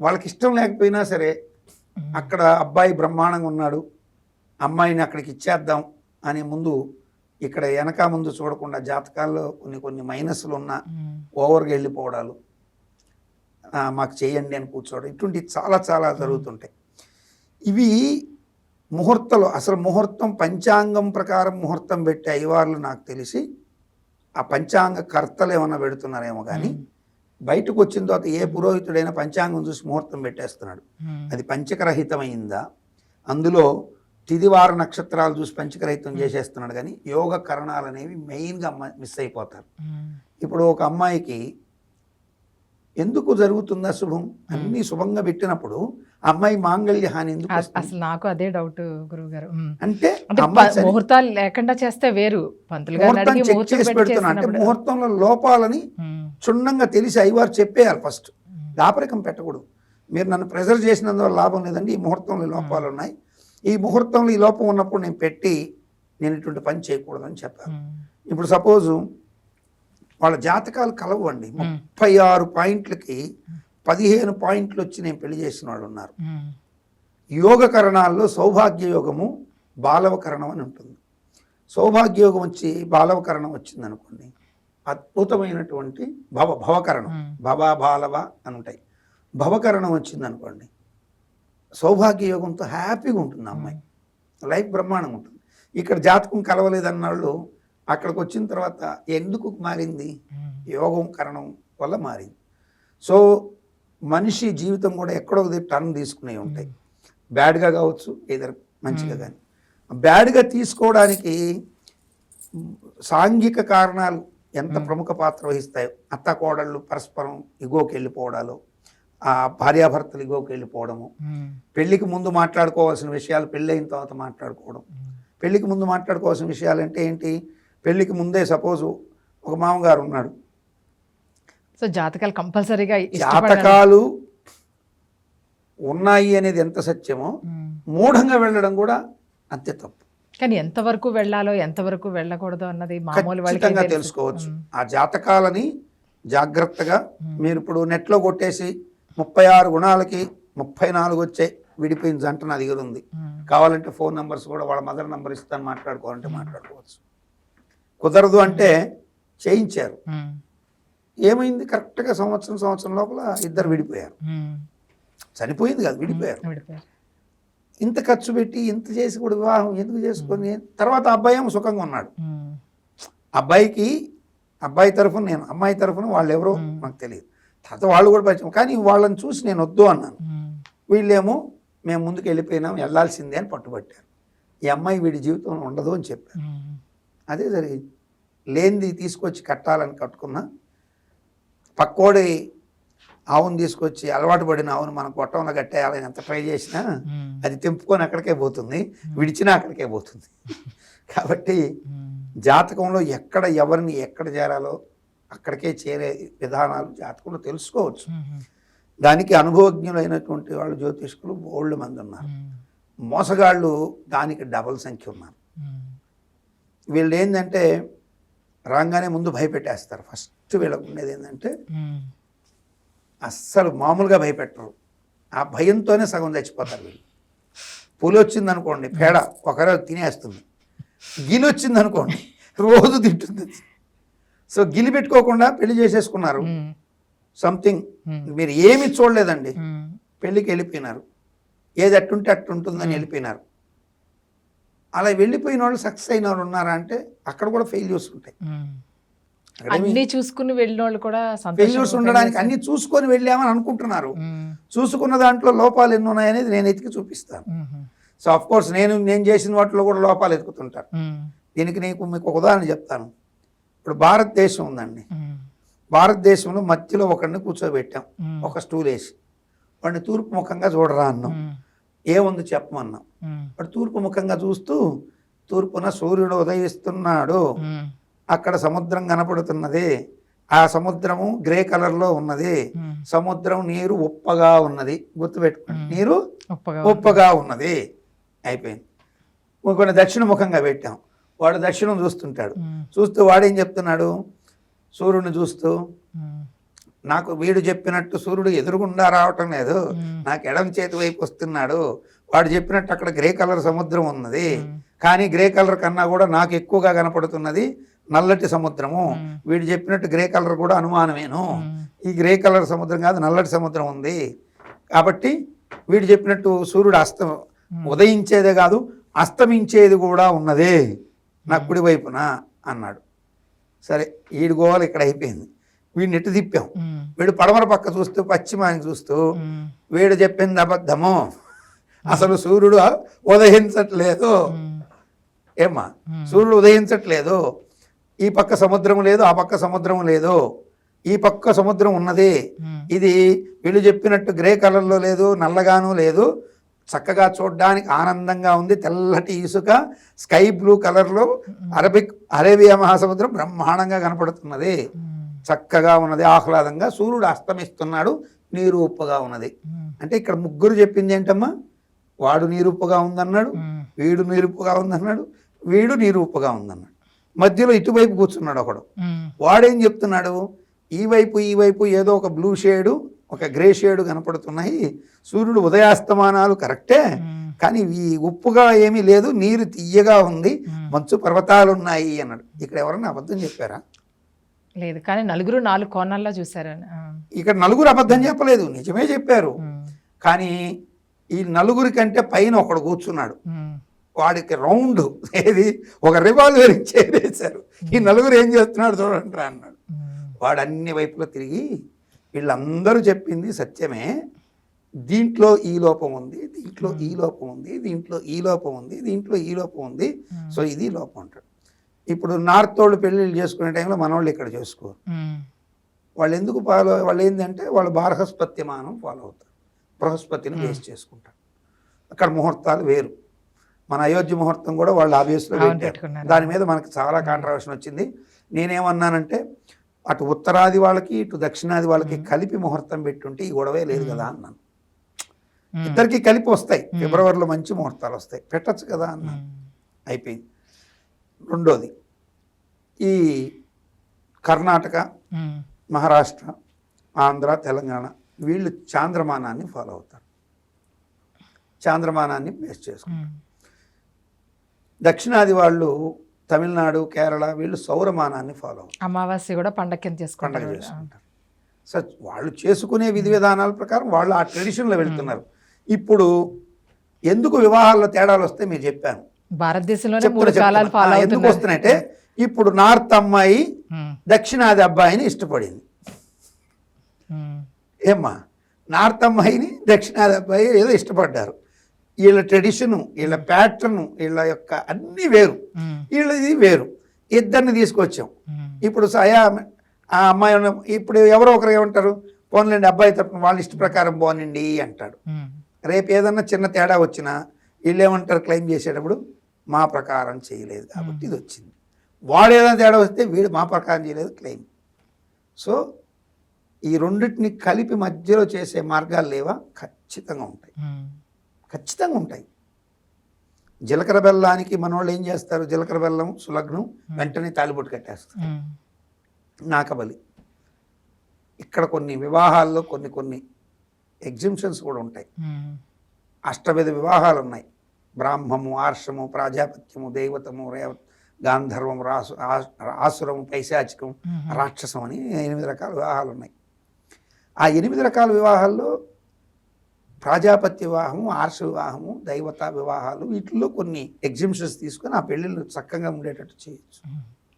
వాళ్ళకి ఇష్టం లేకపోయినా సరే అక్కడ అబ్బాయి బ్రహ్మాండంగా ఉన్నాడు అమ్మాయిని అక్కడికి ఇచ్చేద్దాం అని ముందు ఇక్కడ వెనక ముందు చూడకుండా జాతకాల్లో కొన్ని కొన్ని మైనస్లు ఉన్న. ఓవర్గా వెళ్ళిపోవడాలు మాకు చేయండి అని కూర్చోవడం ఇటువంటి చాలా చాలా జరుగుతుంటాయి. ఇవి ముహూర్తాలు అసలు ముహూర్తం పంచాంగం ప్రకారం ముహూర్తం పెట్టే అయ్యవార్లు నాకు తెలిసి ఆ పంచాంగ కర్తలు ఏమన్నా పెడుతున్నారేమో కానీ బయటకు వచ్చిన తర్వాత ఏ పురోహితుడైనా పంచాంగం చూసి ముహూర్తం పెట్టేస్తున్నాడు. అది పంచకరహితమైందా? అందులో తిదివార నక్షత్రాలు చూసి పంచకరహితం చేసేస్తున్నాడు కానీ యోగ కరణాలు అనేవి మెయిన్గా మిస్ అయిపోతారు. ఇప్పుడు ఒక అమ్మాయికి ఎందుకు జరుగుతుందా శుభం అన్ని శుభంగా పెట్టినప్పుడు అమ్మాయి మాంగళ్య హాని ఎందుకు? అసలు నాకు అదే డౌట్ గురువు గారు అంటే ముహూర్తాలు లేకుండా చేస్తే వేరు. పంతులు అంటే చేసినప్పుడు. ముహూర్తంలో లోపాలని. క్షుణ్ణంగా తెలిసి అయ్యవారు చెప్పేయాలి ఫస్ట్. దాపరికం పెట్టకూడదు. మీరు నన్ను ప్రెజర్ చేసినందువల్ల లాభం లేదండి. ఈ ముహూర్తంలో ఈ లోపాలు ఉన్నాయి. ఈ ముహూర్తంలో ఈ లోపం ఉన్నప్పుడు నేను పెట్టి నేను ఇటువంటి పని చేయకూడదని చెప్పాను. ఇప్పుడు సపోజు వాళ్ళ జాతకాలు కలవండి. ముప్పై ఆరు పాయింట్లకి పదిహేను పాయింట్లు వచ్చి నేను పెళ్ళి చేసిన వాళ్ళు ఉన్నారు. యోగకరణాల్లో సౌభాగ్య యోగము బాలవకరణం అని ఉంటుంది. సౌభాగ్య యోగం వచ్చి బాలవకరణం వచ్చింది అనుకోండి అద్భుతమైనటువంటి భవ భవకరణం. భవ బాలవ అని ఉంటాయి. భవకరణం వచ్చింది అనుకోండి సౌభాగ్య యోగంతో హ్యాపీగా ఉంటుంది అమ్మాయి. లైఫ్ బ్రహ్మాండంగా ఉంటుంది. ఇక్కడ జాతకం కలవలేదన్న వాళ్ళు అక్కడికి వచ్చిన తర్వాత ఎందుకు మారింది. యోగం కరణం వల్ల మారింది. సో మనిషి జీవితం కూడా ఎక్కడో టర్న్ తీసుకునే ఉంటాయి. బ్యాడ్గా కావచ్చు ఏదర్ మంచిగా కానీ. బ్యాడ్గా తీసుకోవడానికి సాంఘిక కారణాలు ఎంత ప్రముఖ పాత్ర వహిస్తాయో అత్త కోడళ్ళు పరస్పరం ఇగోకి వెళ్ళిపోవడాలు ఆ భార్యాభర్తలు ఇగోకి వెళ్ళిపోవడము. పెళ్ళికి ముందు మాట్లాడుకోవాల్సిన విషయాలు పెళ్ళైన తర్వాత మాట్లాడుకోవడం. పెళ్ళికి ముందు మాట్లాడుకోవాల్సిన విషయాలు అంటే ఏంటి పెళ్ళికి ముందే సపోజు ఒక మామగారు ఉన్నాడు సో జాతకాలు కంపల్సరీగా జాతకాలు ఉన్నాయి అనేది ఎంత సత్యమో. మూఢంగా వెళ్ళడం కూడా అంతే తప్పు కానీ ఎంతవరకు వెళ్ళాలో ఎంతవరకు వెళ్ళకూడదు అన్నది మామూలు వాళ్ళకి ఖచ్చితంగా తెలుసు. తెలుసుకోవచ్చు. ఆ జాతకాలని జాగ్రత్తగా. మీరు ఇప్పుడు నెట్లో కొట్టేసి ముప్పై ఆరు గుణాలకి ముప్పై నాలుగు వచ్చాయి విడిపోయిన జంట నా దగ్గర ఉంది. కావాలంటే ఫోన్ నెంబర్స్ కూడా వాళ్ళ మదర్ నెంబర్ ఇస్తాను మాట్లాడుకోవాలంటే మాట్లాడుకోవచ్చు కుదరదు అంటే చేయించారు. ఏమైంది కరెక్ట్గా సంవత్సరం సంవత్సరం లోపల ఇద్దరు విడిపోయారు. చనిపోయింది కాదు విడిపోయారు. ఇంత ఖర్చు పెట్టి ఇంత చేసి కూడా వివాహం ఎందుకు చేసుకొని తర్వాత అబ్బాయి ఏమో సుఖంగా ఉన్నాడు. అబ్బాయికి అబ్బాయి తరఫున నేను అమ్మాయి తరఫున వాళ్ళు ఎవరో. నాకు తెలియదు తర్వాత వాళ్ళు కూడా పరిచయం కానీ వాళ్ళని చూసి నేను వద్దు అన్నాను. వీళ్ళేమో మేము ముందుకు వెళ్ళిపోయినాం వెళ్ళాల్సిందే అని పట్టుబట్టారు ఈ అమ్మాయి వీడి జీవితంలో ఉండదు అని చెప్పారు. అదే జరిగింది లేనిది తీసుకొచ్చి కట్టాలని కట్టుకున్నా పక్కోడి ఆవును తీసుకొచ్చి అలవాటు పడిన ఆవును మనం కొట్టంలో కట్టేయాలని ఎంత ట్రై చేసినా. అది తెంపుకొని అక్కడికే పోతుంది విడిచినా అక్కడికే పోతుంది కాబట్టి. జాతకంలో ఎక్కడ ఎవరిని ఎక్కడ చేరాలో అక్కడికే చేరే విధానాలు జాతకంలో తెలుసుకోవచ్చు. దానికి అనుభవజ్ఞులైనటువంటి వాళ్ళు జ్యోతిష్కులు బోల్డ్ మంది ఉన్నారు. మోసగాళ్ళు దానికి డబల్ సంఖ్య ఉన్నారు. వీళ్ళు ఏంటంటే రాగానే ముందు భయపెట్టేస్తారు ఫస్ట్ వీళ్ళకు ఉండేది ఏంటంటే. అస్సలు మామూలుగా భయపెట్టరు. ఆ భయంతోనే సగం చచ్చిపోతారు వీళ్ళు. పులి వచ్చింది అనుకోండి పేడ ఒకరోజు తినేస్తుంది. గిలి వచ్చింది అనుకోండి రోజు తింటుంది. సో గిలి పెట్టుకోకుండా పెళ్ళి చేసేసుకున్నారు. సంథింగ్. మీరు ఏమి చూడలేదండి. పెళ్ళికి వెళ్ళిపోయినారు. ఏది అట్టుంటే అట్టుంటుందని వెళ్ళిపోయినారు. అలా వెళ్ళిపోయిన వాళ్ళు సక్సెస్ అయిన వాళ్ళు ఉన్నారా అంటే అక్కడ కూడా ఫెయిల్యూర్స్ ఉంటాయి. అన్ని చూసుకుని వెళ్ళిన వాళ్ళు కూడా ఫెయిల్యూర్స్ ఉండడానికి అన్ని చూసుకొని వెళ్ళామని అనుకుంటున్నారు. చూసుకున్న దాంట్లో లోపాలు ఎన్ని ఉన్నాయనేది నేను ఎతికి చూపిస్తాను. సో ఆఫ్ కోర్స్ నేను నేను చేసిన వాటిలో కూడా లోపాలు ఉమ్. దీనికి నీకు మీకు ఒక ఉదాహరణ చెప్తాను ఇప్పుడు భారతదేశం ఉందండి. భారతదేశంలో మధ్యలో ఒకరిని కూర్చోబెట్టాం. ఒక స్టూల్ వేసి వాడిని తూర్పు ముఖంగా చూడరా అన్నాం. ఏముంది చెప్పమన్నాం. వాడు తూర్పు ముఖంగా చూస్తూ తూర్పున సూర్యుడు ఉదయిస్తున్నాడు. అక్కడ సముద్రం కనపడుతున్నది. ఆ సముద్రము గ్రే కలర్లో ఉన్నది. ఉమ్. సముద్రం నీరు ఉప్పగా ఉన్నది. గుర్తుపెట్టుకోండి. నీరు ఉప్పగా ఉన్నది. అయిపోయింది. కొన్ని దక్షిణ ముఖంగా పెట్టాం. వాడు దక్షిణం చూస్తుంటాడు. చూస్తూ వాడేం చెప్తున్నాడు? సూర్యుడిని చూస్తూ. నాకు వీడు చెప్పినట్టు సూర్యుడు ఎదురుగుండా రావటం లేదు. నాకు ఎడం చేతి వైపు వస్తున్నాడు. వాడు చెప్పినట్టు అక్కడ గ్రే కలర్ సముద్రం ఉన్నది. కానీ గ్రే కలర్ కన్నా కూడా నాకు ఎక్కువగా కనపడుతున్నది నల్లటి సముద్రము. వీడు చెప్పినట్టు గ్రే కలర్ కూడా అనుమానమేను. ఈ గ్రే కలర్ సముద్రం కాదు నల్లటి సముద్రం ఉంది. కాబట్టి వీడు చెప్పినట్టు సూర్యుడు అస్త ఉదయించేదే కాదు అస్తమించేది కూడా ఉన్నదే. నా కుడి వైపున అన్నాడు. సరే ఈడు గోవాలు ఇక్కడ అయిపోయింది. వీడిని ఎటు తిప్పాం. వీడు పడమర పక్క చూస్తూ పశ్చిమానికి చూస్తూ. వీడు చెప్పింది అబద్ధము. అసలు సూర్యుడు ఉదయించట్లేదు. మ్మ్. ఏమ్మా? సూర్యుడు ఉదయించట్లేదు. ఈ పక్క సముద్రం లేదు ఆ పక్క సముద్రం లేదు. ఈ పక్క సముద్రం ఉన్నది. ఇది వీళ్ళు చెప్పినట్టు గ్రే కలర్లో లేదు నల్లగాను లేదు. చక్కగా చూడడానికి ఆనందంగా ఉంది. తెల్లటి ఇసుక స్కై బ్లూ కలర్లో అరబిక్ అరేబియా మహాసముద్రం బ్రహ్మాండంగా కనపడుతున్నది. చక్కగా ఉన్నది. ఆహ్లాదంగా సూర్యుడు అస్తమిస్తున్నాడు. నీరు ఉప్పుగా ఉన్నది. అంటే ఇక్కడ ముగ్గురు చెప్పింది ఏంటమ్మా? వాడు నీరుప్పుగా ఉందన్నాడు. వీడు నీరుప్పుగా ఉందన్నాడు వీడు నీరుప్పుగా ఉందన్నాడు. మధ్యలో ఇటువైపు కూర్చున్నాడు ఒకడు. వాడేం చెప్తున్నాడు ఈ వైపు ఈ వైపు ఏదో ఒక బ్లూ షేడు ఒక గ్రే షేడు కనపడుతున్నాయి సూర్యుడు ఉదయాస్తమానాలు కరెక్టే. కానీ ఈ ఉప్పుగా ఏమీ లేదు నీరు తీయగా ఉంది. మంచు పర్వతాలు ఉన్నాయి అన్నాడు ఇక్కడ ఎవరన్నా అబద్ధం చెప్పారా లేదు కానీ నలుగురు నాలుగు కోణాల్లో చూసారు. ఇక్కడ నలుగురు అబద్ధం చెప్పలేదు నిజమే చెప్పారు. కానీ ఈ నలుగురి కంటే పైన ఒకడు కూర్చున్నాడు. వాడికి రౌండ్ ఏది? ఒక రివాల్వర్ చేరేశారు ఈ నలుగురు ఏం చేస్తున్నాడు చూడండి రా అన్నాడు. వాడు అన్ని వైపులో తిరిగి వీళ్ళందరూ చెప్పింది సత్యమే. దీంట్లో ఈ లోపం ఉంది దీంట్లో ఈ లోపం ఉంది దీంట్లో ఈ లోపం ఉంది దీంట్లో ఈ లోపం ఉంది. సో ఇది లోపం అంటాడు. ఇప్పుడు నార్త్ వాళ్ళు పెళ్ళిళ్ళు చేసుకునే టైంలో మనవాళ్ళు ఇక్కడ చేసుకోరు. వాళ్ళు ఎందుకు ఫాలో వాళ్ళు ఏంటంటే వాళ్ళు బారహస్పత్యమానం ఫాలో అవుతారు. బృహస్పతిని బేస్ చేసుకుంటారు. అక్కడ ముహూర్తాలు వేరు. మన అయోధ్య ముహూర్తం కూడా వాళ్ళు ఆ బేస్లో అవును, పెట్టారు పెట్టుకున్నారు. దాని మీద మనకు చాలా కాంట్రవర్షన్ వచ్చింది. నేనేమన్నానంటే అటు ఉత్తరాది వాళ్ళకి ఇటు దక్షిణాది వాళ్ళకి కలిపి ముహూర్తం పెట్టుంటే ఈ గొడవే లేదు కదా అన్నాను. ఇద్దరికి కలిపి వస్తాయి. ఫిబ్రవరిలో మంచి ముహూర్తాలు వస్తాయి. పెట్టచ్చు కదా అన్నాను. మ్మ్. అయిపోయింది. రెండోది ఈ కర్ణాటక. మహారాష్ట్ర ఆంధ్ర తెలంగాణ వీళ్ళు చాంద్రమానాన్ని ఫాలో అవుతారు. చాంద్రమానాన్ని బేస్ చేసుకుంటారు. దక్షిణాది వాళ్ళు తమిళనాడు కేరళ వీళ్ళు సౌరమానాన్ని ఫాలో అమావాస్య కూడా పండగ కింద పండగ చేసుకుంటారు చేసుకుంటారు. సో వాళ్ళు చేసుకునే విధి విధానాల ప్రకారం వాళ్ళు ఆ ట్రెడిషన్లో వెళ్తున్నారు. ఇప్పుడు ఎందుకు వివాహాల్లో తేడాలు వస్తే మీరు చెప్పాను. ఆ, ఎందుకు వస్తున్నాయంటే ఇప్పుడు నార్త్ అమ్మాయి మ్మ్. దక్షిణాది అబ్బాయిని ఇష్టపడింది. మ్మ్. ఏమ్మా? నార్త్ అమ్మాయిని దక్షిణాది అబ్బాయి ఏదో ఇష్టపడ్డారు. వీళ్ళ ట్రెడిషను వీళ్ళ ప్యాటర్ను వీళ్ళ యొక్క అన్నీ వేరు. వీళ్ళది వేరు. ఇద్దరిని తీసుకొచ్చాం. ఇప్పుడు సయా ఆ అమ్మాయి ఇప్పుడు ఎవరో ఒకరు ఏమంటారు? పోన్లేండి అబ్బాయి తరపున వాళ్ళ ఇష్ట ప్రకారం పోనండి అంటాడు. రేపు ఏదన్నా చిన్న తేడా వచ్చినా వీళ్ళు ఏమంటారు క్లెయిమ్ చేసేటప్పుడు మా ప్రకారం చేయలేదు కాబట్టి ఇది వచ్చింది వాడు ఏదైనా తేడా వస్తే వీడు మా ప్రకారం చేయలేదు క్లెయిమ్. సో ఈ రెండింటిని కలిపి మధ్యలో చేసే మార్గాలు లేవా? ఖచ్చితంగా ఉంటాయి. ఖచ్చితంగా ఉంటాయి. జీలకర్ర బెల్లానికి మనోళ్ళు ఏం చేస్తారు? జీలకర్ర బెల్లం సులగ్నం వెంటనే తాలిబొట్టు కట్టేస్తారు. నాకబలి ఇక్కడ కొన్ని వివాహాల్లో కొన్ని కొన్ని ఎగ్జిబిషన్స్ కూడా ఉంటాయి. అష్టవిధ వివాహాలు ఉన్నాయి. బ్రాహ్మము ఆర్షము ప్రాజాపత్యము దైవతము రేవ గాంధర్వం రాసు ఆసురము పైశాచికం. రాక్షసం అని ఎనిమిది రకాల వివాహాలు ఉన్నాయి. ఆ ఎనిమిది రకాల వివాహాల్లో ప్రాజాపత్య వివాహము ఆర్ష వివాహము దైవత వివాహాలు వీటిల్లో కొన్ని ఎగ్జిబిషన్స్ తీసుకొని ఆ పెళ్ళిళ్ళు చక్కగా ఉండేటట్టు చేయొచ్చు.